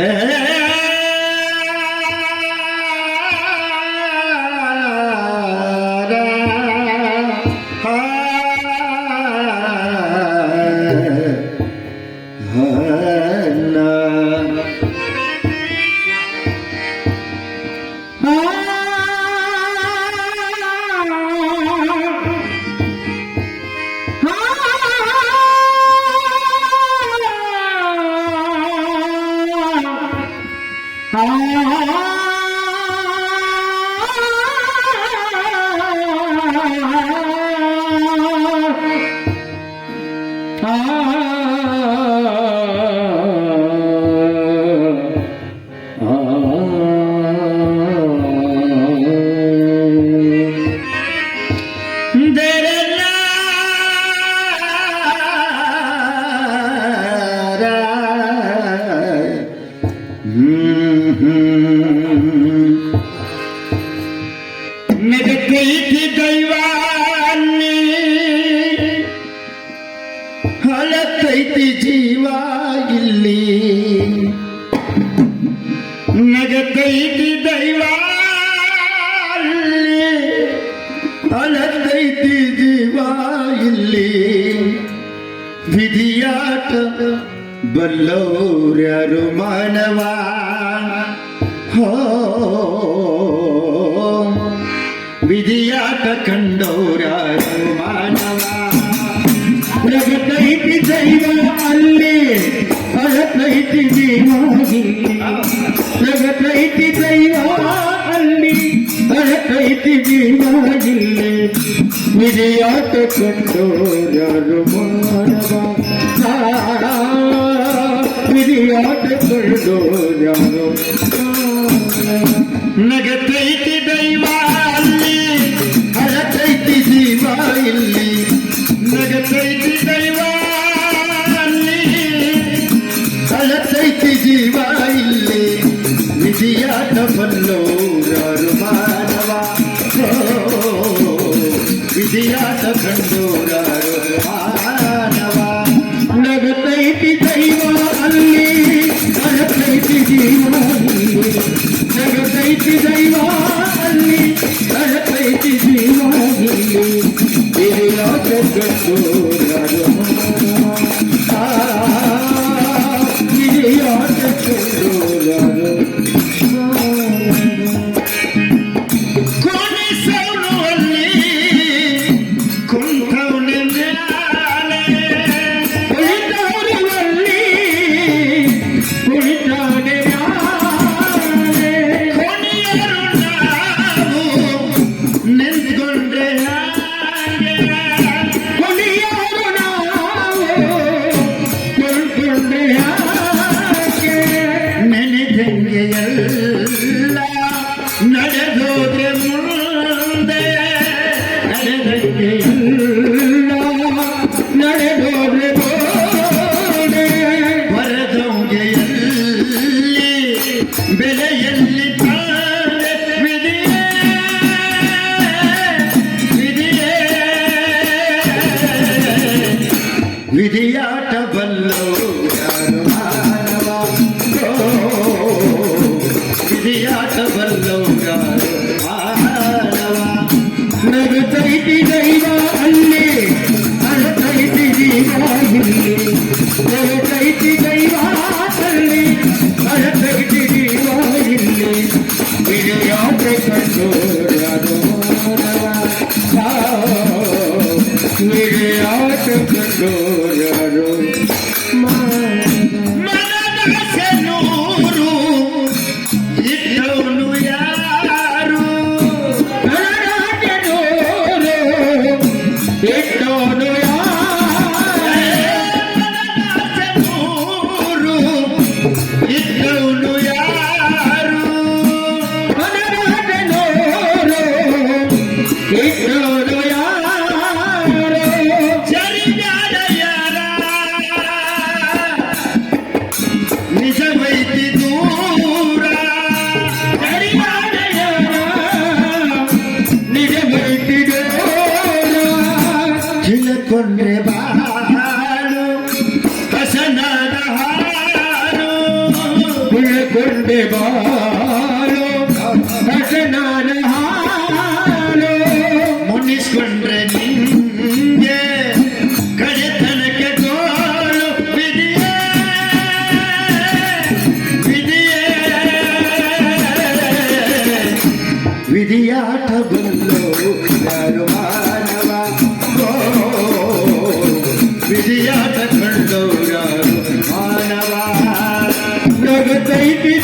then ಐತಿ ಜೀವ ಇಲ್ಲಿ. ನಗತೈತಿ ದೈವ ಅಳತೈತಿ ಜೀವ ಇಲ್ಲಿ. ವಿಧಿಯಾಟ ಬಲ್ಲೋರ್ಯರು ಮಾನವ ಹೋ. ವಿಧಿಯಾಟ ಕಂಡೋರ ಜಗತ್ತೈತಿ ದೈವ ಅಲ್ಲಿ ಬರತೈತಿ ಜೀವನವಿಲ್ಲೆ ವಿಜಯಾತ ಕಂಡೋರರು ವಿಜಯಾತ ಕಂಡೋರರು ನಗತೈತಿ ದೈವ ಅಲ್ಲಿ ಹರತೈತಿ ಜೀವ ಇಲ್ಲಿ. విజయాట బల్లో గారు మానవా విజయాట Yeah. ವಿಧಿಯಾಟ ಬಂದು ಯಾರು ಮಾನವ ವಿಧಿಯಾಟ ಕಂಡು ಯಾರು ಮಾನವ ನಗು ತೈಪಿ